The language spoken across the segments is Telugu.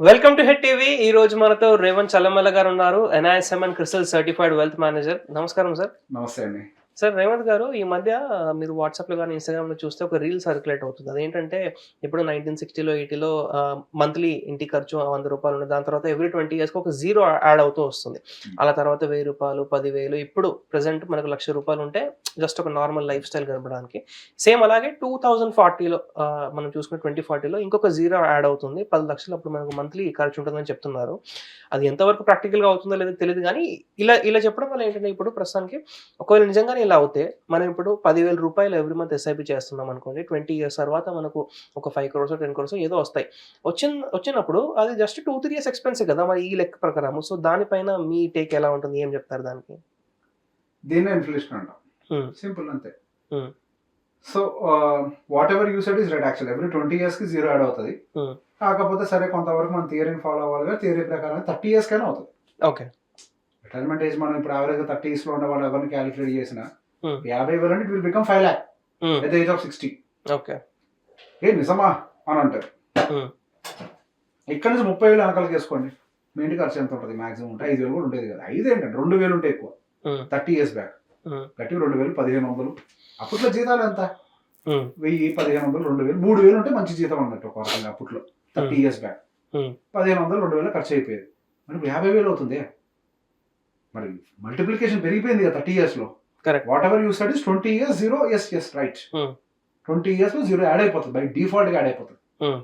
Welcome to head TV. ఈ రోజు మనతో రేవంత్ చల్లమల్ల గారు ఉన్నారు. NISMN crystal certified wealth manager. నమస్కారం సార్. నమస్తే అండి. సార్ రేవంత్ గారు ఈ మధ్య మీరు వాట్సాప్లో కానీ ఇన్స్టాగ్రామ్లో చూస్తే ఒక రీల్ సర్క్యులేట్ అవుతుంది. అదేంటంటే ఇప్పుడు నైన్టీన్ సిక్స్టీలో ఎయిటీలో మంత్లీ ఇంటి ఖర్చు వంద రూపాయలు ఉంది దాని తర్వాత ఎవ్రీ ట్వంటీ ఇయర్స్కి ఒక జీరో యాడ్ అవుతూ వస్తుంది. అలా తర్వాత వెయ్యి రూపాయలు పదివేలు ఇప్పుడు ప్రజెంట్ మనకు లక్ష రూపాయలు ఉంటే జస్ట్ ఒక నార్మల్ లైఫ్ స్టైల్ గడపడానికి. సేమ్ అలాగే టూ థౌజండ్ ఫార్టీలో మనం చూసుకున్న ట్వంటీ ఫార్టీలో ఇంకొక జీరో యాడ్ అవుతుంది. పది లక్షలు అప్పుడు మనకు మంత్లీ ఖర్చు ఉంటుందని చెప్తున్నారు. అది ఎంతవరకు ప్రాక్టికల్గా అవుతుందో లేదో తెలియదు కానీ ఇలా ఇలా చెప్పడం వల్ల ఏంటంటే ఇప్పుడు ప్రస్తుతానికి ఒకవేళ నిజంగానే ఇలా అవుతే మనం ఇప్పుడు పదివేల రూపాయలు ఎవ్రీ మంత్ ఎస్ఐపి చేస్తున్నాం అనుకోండి ట్వంటీ ఇయర్స్ తర్వాత మనకు ఒక ఫైవ్ క్రోర్స్ టెన్ క్రోర్స్ ఏదో వస్తాయి. వచ్చిన వచ్చినప్పుడు అది just two three years expensive కదా మరి ఈ లెక్క ప్రకారం సో దానిపైన మీ టేక్ ఎలా ఉంటుంది? ఏం చెప్తారు దానికి? దీన్నే ఇన్ఫ్లేషన్ అంటాం. సింపుల్ అంతే. So whatever you said is right actual every twenty ఇయర్స్కి జీరో యాడ్ అవుతుంది. కాకపోతే సరే కొంతవరకు మన థియరీని ఫాలో అవ్వాలి థియరీ ప్రకారం థర్టీ ఇయర్స్ కైనా అవుతుంది. ఓకే. రిటైర్మెంట్ ఏజ్ మనం ఇప్పుడు యావరేజ్ థర్టీ ఇయర్స్లో ఉన్న వాళ్ళు ఎవరిని క్యాలిక్యులేట్ చేసిన. యాభై వేలు అంటే it will become five lakh at age of sixty okay ఏ నిజమా? అని అంటారు. Hmm. ఇక్కడ నుంచి ముప్పై వేలు వెనకాలకి వేసుకోండి మీ ఇంటి ఖర్చు ఎంత ఉంటుంది? మాక్సిమం ఉంటే ఐదు వేలు కూడా ఉండేది కదా. ఐదు ఏంటంటే రెండు వేలు ఉంటే ఎక్కువ. థర్టీ ఇయర్స్ బ్యాక్ గట్టి రెండు వేలు పదిహేను వందలు. అప్పట్లో జీతాలు ఎంత? వెయ్యి పదిహేను వందలు రెండు వేలు మూడు వేలు ఉంటే మంచి జీతం అన్నట్టు ఒక రకంగా అప్పట్లో. Thirty years back Hmm. పదిహేను వందలు రెండు వేలు ఖర్చు అయిపోయేది. మరి యాభై వేలు అవుతుంది. మరి మల్టిప్లికేషన్ పెరిగిపోయింది కదా thirty years Correct. Whatever you studies twenty years zero yes yes right Hmm. Twenty ఇయర్స్లో జీరో యాడ్ అయిపోతుంది. బై డిఫాల్ట్గా యాడ్ అయిపోతుంది. Hmm.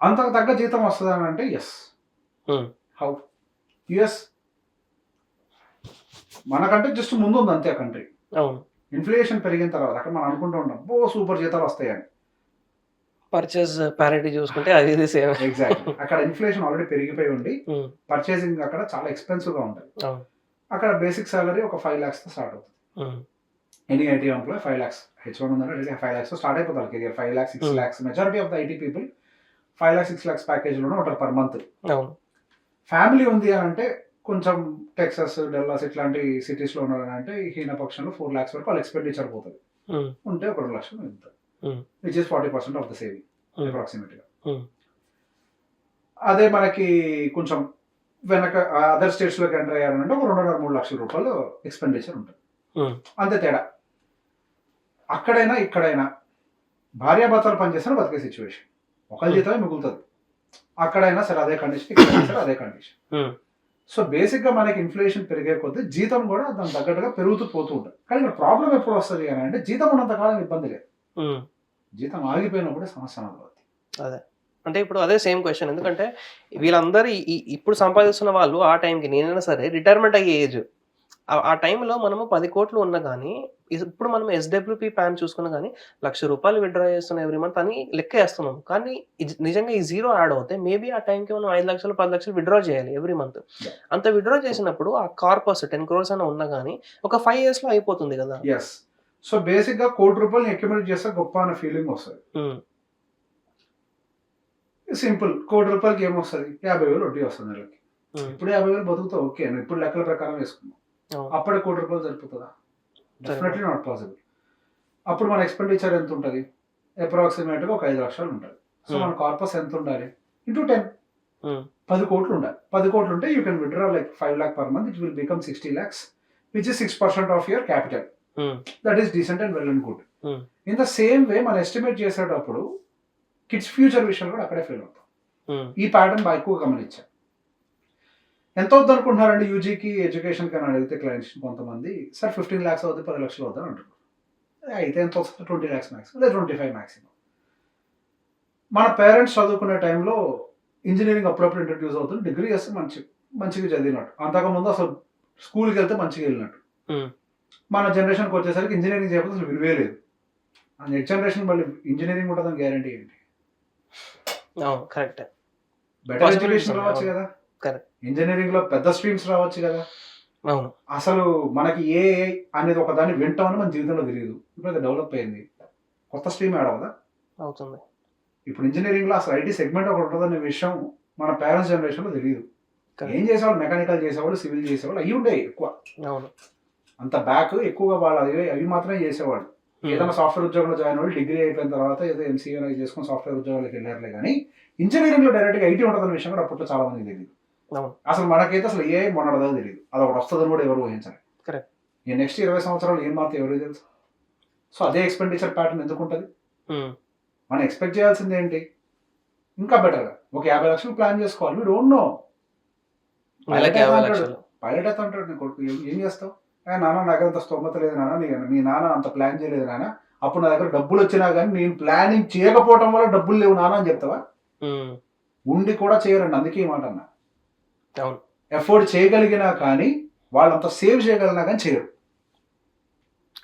అంతకు తగ్గ జీతం వస్తుంది అని అంటే ఎస్ Hmm. హౌ యుఎస్ మనకంటే జస్ట్ ముందు ఉంది అంతే కంట్రీ ఇన్ఫ్లేషన్ పెరిగిన తర్వాత అక్కడ మనం అనుకుంటూ ఉంటాం ఓ సూపర్ జీతాలు వస్తాయని. పర్చేస్ ప్యారిటీ చూసుకుంటే అది ఇది సేమ్ ఎగ్జాక్ట్ అక్కడ ఇన్ఫ్లేషన్ ఆల్రెడీ పెరిగిపోయి ఉండి పర్చేసింగ్ అక్కడ చాలా ఎక్స్పెన్సివ్గా ఉంటుంది. అక్కడ బేసిక్ సాలరీ ఒక ఫైవ్ లాక్స్తో స్టార్ట్ అవుతుంది. Any IT employee five lakhs H one ఉందంటే ఫైవ్ లాక్స్తో స్టార్ట్ అయిపోతారు career five lakhs six. Lakhs majority of the IT people five lakhs six lakhs ప్యాకేజ్లోనే ఉంటారు పర్ మంత్ ఫ్యామిలీ ఉంది అని అంటే కొంచెం టెక్సస్ డెల్లాస్ ఇట్లాంటి సిటీస్లో ఉన్నారని అంటే హీన పక్షంలో ఫోర్ లాక్స్ వరకు వాళ్ళ ఎక్స్పెండిచర్ పోతుంది. Hmm. ఉంటే ఒక రెండు లక్షలు మిగులుతుంది. Which is forty percent of the saving. అప్రాక్సిమేట్గా Hmm. అదే మనకి కొంచెం వెనక అదర్ స్టేట్స్లోకి ఎంటర్ అయ్యారంటే ఒక రెండున్నర మూడు లక్షల రూపాయలు ఎక్స్పెండిచర్ ఉంటుంది. Hmm. అంతే తేడా. అక్కడైనా ఇక్కడైనా భార్యాభర్తలు పనిచేస్తే బతికే సిచ్యువేషన్ ఒకరి జీతమే మిగులుతుంది. అక్కడైనా సరే అదే కండిషన్ ఇక్కడైనా సరే అదే కండిషన్ Hmm. సో బేసిక్గా మనకి ఇన్ఫ్లేషన్ పెరిగే కొద్దీ జీతం కూడా దాని తగ్గట్టుగా పెరుగుతూ పోతూ ఉంటుంది. కానీ ఇక్కడ ప్రాబ్లం ఎప్పుడు వస్తుంది అని అంటే జీతం ఉన్నంత కాలం ఇబ్బంది లేదు. Hmm. జీతం ఆగిపోయినప్పుడే సమస్య అనుభవం అంటే ఇప్పుడు అదే సేమ్ క్వశ్చన్ ఎందుకంటే వీళ్ళందరూ ఇప్పుడు సంపాదిస్తున్న వాళ్ళు ఆ టైంకి నేనైనా సరే రిటైర్మెంట్ అయ్యే ఏజ్ ఆ టైంలో మనము పది కోట్లు ఉన్నా కానీ ఇప్పుడు మనం ఎస్డబ్ల్యూపీ ప్యాన్ చూసుకున్నా కానీ లక్ష రూపాయలు విత్డ్రా చేస్తున్నాం ఎవ్రీ మంత్ అని లెక్క వేస్తున్నాం. కానీ నిజంగా ఈ జీరో యాడ్ అవుతే మేబీ ఆ టైంకి మనం ఐదు లక్షలు పది లక్షలు విత్డ్రా చేయాలి ఎవ్రీ మంత్. అంత విత్డ్రా చేసినప్పుడు ఆ కార్పస్ టెన్ క్రోర్స్ అయినా ఉన్నా కానీ ఒక ఫైవ్ ఇయర్స్లో అయిపోతుంది కదా. సో బేసిక్గా కోటి రూపాయలు అక్యుమిలేట్ చేస్తే గొప్ప అనే ఫీలింగ్ వస్తుంది. Hmm. సింపుల్. కోటి రూపాయలకి ఏమొస్తుంది? యాభై వేలు వడ్డీ వస్తుంది నెలకి. ఇప్పుడు యాభై వేలు బతుకుతావు ఓకే నువ్వు ఇప్పుడు లెక్కల ప్రకారం వేసుకున్నావు అవును. అప్పుడే కోటి రూపాయలు సరిపోతుందా? డెఫినెట్లీ నాట్ పాసిబుల్ అప్పుడు మన ఎక్స్పెండిచర్ ఎంత ఉంటుంది అప్రాక్సిమేట్గా ఒక ఐదు లక్షలు ఉంటుంది. సో. మన కార్పస్ ఎంత ఉండాలి ఇంటూ టెన్. పది కోట్లు ఉండాలి. పది కోట్లు ఉంటే you can withdraw like five lakh per month it will become sixty lakhs which is six percent of your capital. That is decent and well and good. In the same way మనం ఎస్టిమేట్ చేసేటప్పుడు కిడ్స్ ఫ్యూచర్ విషయంలో కూడా అక్కడే ఫెయిల్ అవుతాం. ఈ ప్యాటర్న్ బాగా ఎక్కువ గమనించాం. ఎంత అవుతుంది అనుకుంటున్నారండి యూజీకి ఎడ్యుకేషన్ కానీ అడిగితే క్లయింట్స్ కొంతమంది సార్ ఫిఫ్టీన్ ల్యాక్స్ అవుతుంది పది లక్షలు అవుతుంది అంటారు అయితే ఎంత వస్తుంది ట్వంటీ ల్యాక్స్ మ్యాక్సిమం లేదా ట్వంటీ ఫైవ్ మ్యాక్సిమం మన పేరెంట్స్ చదువుకునే టైంలో ఇంజనీరింగ్ అప్పుడప్పుడు ఇంట్రడ్యూస్ అవుతుంది డిగ్రీ చేస్తే మంచి మంచిగా చదివినట్టు. అంతకుముందు అసలు స్కూల్కి వెళ్తే మంచిగా వెళ్ళినట్టు. మన జనరేషన్కి వచ్చేసరికి ఇంజనీరింగ్ చేయకపోతే అసలు విలువే లేదు. నెక్స్ట్ జనరేషన్ మళ్ళీ ఇంజనీరింగ్ ఉంటుందని గ్యారంటీ ఏంటి? అవును కరెక్ట్ బెటర్ ఎడ్యుకేషన్ రావచ్చు. కదా? Correct. ఇంజనీరింగ్లో పెద్ద స్ట్రీమ్స్ రావచ్చు కదా? అవును. అసలు మనకి ఏ అనేది ఒక దాన్ని వింటామని మన జీవితంలో తెలియదు. ఇప్పుడు అది డెవలప్ అయింది. కొత్త స్ట్రీమ్ యాడ్ అవ్వదా అవుతుంది. ఇప్పుడు ఇంజనీరింగ్లో అసలు ఐటీ సెగ్మెంట్ ఒకటి ఉంటుందనే విషయం మన పేరెంట్స్ జనరేషన్లో తెలియదు. ఏం చేసేవాళ్ళు? మెకానికల్ చేసేవాళ్ళు సివిల్ చేసేవాళ్ళు అవి ఉండేవి ఎక్కువ. అవును. అంత బ్యాక్ ఎక్కువగా వాళ్ళు అవి అవి మాత్రమే చేసేవాళ్ళు. ఏదైనా సాఫ్ట్వేర్ ఉద్యోగంలో జాయిన్ అవ్వాలి డిగ్రీ అయిపోయిన తర్వాత ఏదో ఎంసీఏ చేసుకుని సాఫ్ట్వేర్ ఉద్యోగాలకు వెళ్ళారులే కానీ ఇంజనీరింగ్లో డైరెక్ట్గా ఐటీ ఉంటుందన్న విషయం కూడా అప్పట్లో చాలా మంది తెలియదు. అసలు మనకైతే అసలు ఏ మొన్నడదో తెలియదు అది ఒకటి వస్తుందని కూడా ఎవరు ఊహించాలి. ఈ నెక్స్ట్ ఇరవై సంవత్సరాలు ఏం మాత్రం ఎవరికి తెలుసు? సో అదే ఎక్స్పెండిచర్ ప్యాటర్న్ ఎందుకు ఉంటుంది? మనం ఎక్స్పెక్ట్ చేయాల్సింది ఏంటి? ఇంకా బెటర్గా ఒక యాభై లక్షలు ప్లాన్ చేసుకోవాలి. వీ డోంట్ నో లక్షలు. పైలట్ అయితే అంటాడు ఏం- చేస్తావు? "ఏ నాన్న నా దగ్గర అంత స్తోమత లేదు నాన్న నీ మీ నాన్న అంత ప్లాన్ చేయలేదు నాన్న. అప్పుడు నా దగ్గర డబ్బులు వచ్చినా కానీ నేను ప్లానింగ్ చేయకపోవడం వల్ల డబ్బులు లేవు నాన్న అని చెప్తావా? ఉండి కూడా చేయరండి అందుకే ఈ మాట అన్న. ఎఫోర్డ్ చేయగలిగినా కానీ వాళ్ళంత సేవ్ చేయగలిగినా కానీ చేయరు.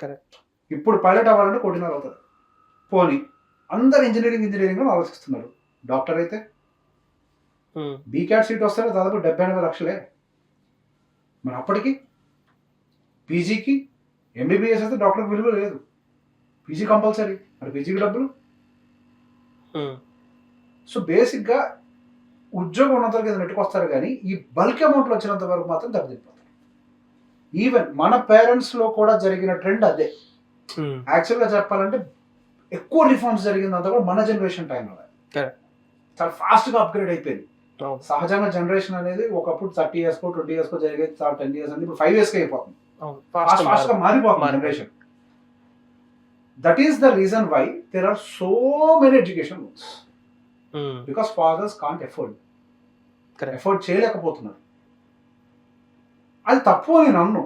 Correct. ఇప్పుడు పైలట్ అవ్వాలంటే కోటిన్నర అవుతుంది. పోనీ అందరు ఇంజనీరింగ్ ఇంజనీరింగ్ ఆలోచిస్తున్నారు. డాక్టర్ అయితే ఉమ్, బీక్యాట్ సీట్ వస్తే దాదాపు డెబ్బై ఎనభై లక్షలే. మరి అప్పటికి పీజీకి ఎంబీబీఎస్ అయితే డాక్టర్కి విలువ లేదు. PG compulsory. మరి పీజీకి డబ్బులు? ఉమ్, సో బేసిక్గా ఉద్యోగం ఉన్నంత వరకు ఏదైనా నెట్టుకొస్తారు కానీ ఈ బల్క్ అమౌంట్లు వచ్చినంత వరకు మాత్రం దెబ్బతిపోతారు ఈవెన్ మన పేరెంట్స్లో కూడా జరిగిన ట్రెండ్ అదే. యాక్చువల్గా చెప్పాలంటే ఎక్కువ రిఫార్మ్స్ జరిగిందంతా కూడా మన జనరేషన్ టైంలో. చాలా ఫాస్ట్గా అప్గ్రేడ్ అయిపోయింది. అవును సహజంగా జనరేషన్ అనేది ఒకప్పుడు థర్టీ ఇయర్స్ కో ట్వంటీ ఇయర్స్ కో జరిగేది చాలా టెన్ ఇయర్స్ అనేది ఇప్పుడు ఫైవ్ ఇయర్స్కి అయిపోతుంది. ఫాస్ట్ ఫాస్ట్గా మారిపోతుంది. Generation that is the reason why there are so many education rules because fathers can't afford. Afford చేయలేకపోతున్నారు. అది తప్పు అని నేను అన్ను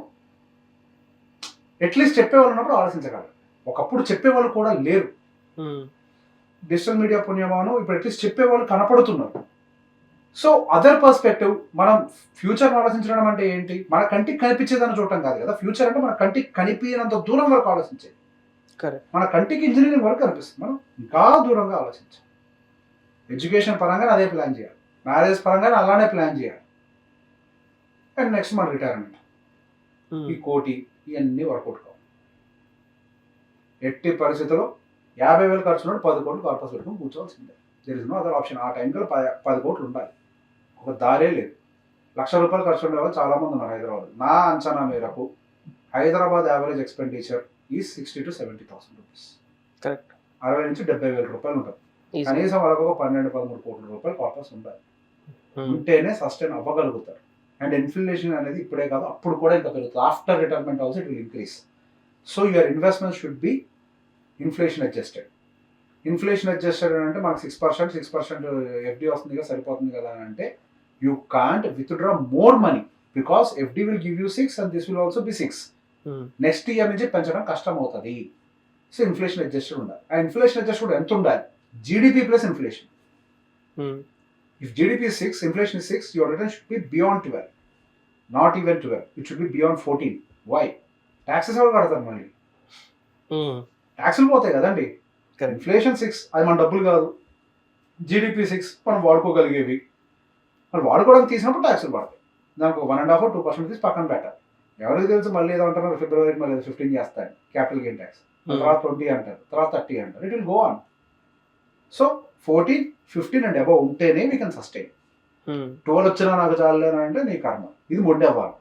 అట్లీస్ట్ చెప్పేవాళ్ళు ఉన్నప్పుడు ఆలోచించగలరు. ఒకప్పుడు చెప్పేవాళ్ళు కూడా లేరు. డిజిటల్ మీడియా పుణ్యమాను ఇప్పుడు అట్లీస్ట్ చెప్పేవాళ్ళు కనపడుతున్నారు. సో అదర్ పర్స్పెక్టివ్ మనం ఫ్యూచర్ ఆలోచించడం అంటే ఏంటి? మన కంటికి కనిపించేదని చూడటం కాదు కదా. ఫ్యూచర్ అంటే మన కంటికి కనిపించినంత దూరం వరకు ఆలోచించేది. మన కంటికి ఇంజనీరింగ్ వరకు కనిపిస్తుంది. మనం ఇంకా దూరంగా ఆలోచించాలి. ఎడ్యుకేషన్ పరంగా అదే ప్లాన్ చేయాలి. మ్యారేజ్ పరంగా అలానే ప్లాన్ చేయాలి. అండ్ నెక్స్ట్ మన రిటైర్మెంట్ ఈ కోటి ఇవన్నీ వర్కౌట్ కావు ఎట్టి పరిస్థితుల్లో యాభై వేలు ఖర్చు ఉన్నప్పుడు పది కోట్లు కార్పస్ పెట్టుకుని కూర్చోవాల్సిందే. There is no other option ఆ పది పది కోట్లు ఉండాలి. ఒక దారే లేదు. లక్ష రూపాయలు ఖర్చు ఉండే వాళ్ళు చాలా మంది ఉన్నారు హైదరాబాద్. నా అంచనా మేరకు హైదరాబాద్ యావరేజ్ ఎక్స్పెండిచర్ ఈ sixty to seventy thousand rupees. Correct. అరవై నుంచి డెబ్బై వేల రూపాయలు ఉంటుంది కనీసం వాళ్ళకు ఒక పన్నెండు పదమూడు కోట్ల రూపాయలు కార్పస్ ఉండాలి. ఉంటేనే సస్టైన్ అవ్వగలుగుతారు. అండ్ ఇన్ఫ్లేషన్ అనేది ఇప్పుడే కాదు అప్పుడు కూడా ఇంకా పెరుగుతుంది. After retirement also it will increase so your investment should be inflation adjusted inflation adjusted అంటే మనకు six percent six percent FD వస్తుంది కదా సరిపోతుంది కదా అని అంటే you can't withdraw more money because FD will give you six and this will also be six next year నుంచి పెంచడం కష్టం అవుతుంది సో ఇన్ఫ్లేషన్ అడ్జస్టెడ్ ఉండాలి. ఆ ఇన్ఫ్లేషన్ అడ్జస్టెడ్ ఎంత ఉండాలి GDP plus inflation If GDP is 6, inflation is 6, your return should be beyond 12. Not even 12. It should be beyond 14. Why? Taxes ఎవరు కడతారు మళ్ళీ? ట్యాక్సులు పోతాయి కదండి. ఇన్ఫ్లేషన్ సిక్స్ అది మన డబ్బులు కాదు. జీడిపి సిక్స్ మనం వాడుకోగలిగేవి. మనం వాడుకోవడానికి తీసినప్పుడు ట్యాక్సులు పడతాయి. దానికి one and half two percent తీసి పక్కన పెట్టాలి. ఎవరికి తెలుసు మళ్ళీ ఏదో అంటారు ఫిబ్రవరికి మళ్ళీ ఫిఫ్టీన్ చేస్తాను క్యాపిటల్ గెయిన్ ట్యాక్స్ తర్వాత ట్వంటీ అంటారు తర్వాత థర్టీ అంటారు. It will go on so fourteen fifteen and above ఉంటేనే వీ కెన్ సస్టైన్ ట్వెల్వ్ వచ్చినా నాకు చాలని అంటే నీ కర్మ. ఇది మొండి అవ్వాలి.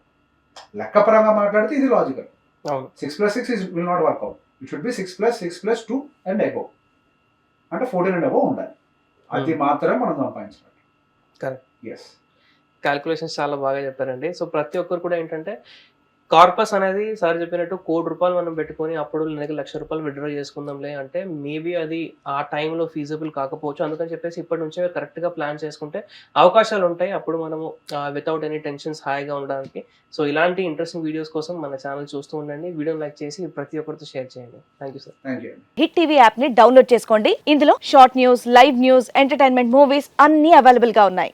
లెక్క పరంగా మాట్లాడితే ఇది logical six plus six is will not work out it should be six plus six plus two and above అంటే ఫోర్టీన్ అండ్ అబౌవ్ ఉండాలి. అది Hmm. మాత్రమే మనం సంపాదించాలి Correct. ఎస్ క్యాల్కులేషన్స్ చాలా బాగా చెప్పారండి. సో ప్రతి ఒక్కరు కూడా ఏంటంటే కార్పస్ అనేది సార్ చెప్పినట్టు కోటి రూపాయలు మనం పెట్టుకొని అప్పుడు నెలకి లక్ష రూపాయలు విత్డ్రా చేసుకుందాంలే అంటే మేబీ అది ఆ టైంలో ఫీజిబుల్ కాకపోవచ్చు. అందుకని చెప్పేసి ఇప్పటి నుంచే కరెక్ట్గా ప్లాన్ చేసుకుంటే అవకాశాలు ఉంటాయి. అప్పుడు మనము వితౌట్ ఎనీ టెన్షన్స్ హాయిగా ఉండడానికి. సో ఇలాంటి ఇంట్రెస్టింగ్ వీడియోస్ కోసం మన ఛానల్ చూస్తూ ఉండండి. వీడియోని లైక్ చేసి ప్రతి ఒక్కరితో షేర్ చేయండి. Thank you sir thank you Hit TV యాప్ని డౌన్లోడ్ చేసుకోండి. ఇందులో short news live news entertainment movies అన్ని అవైలబుల్గా ఉన్నాయి.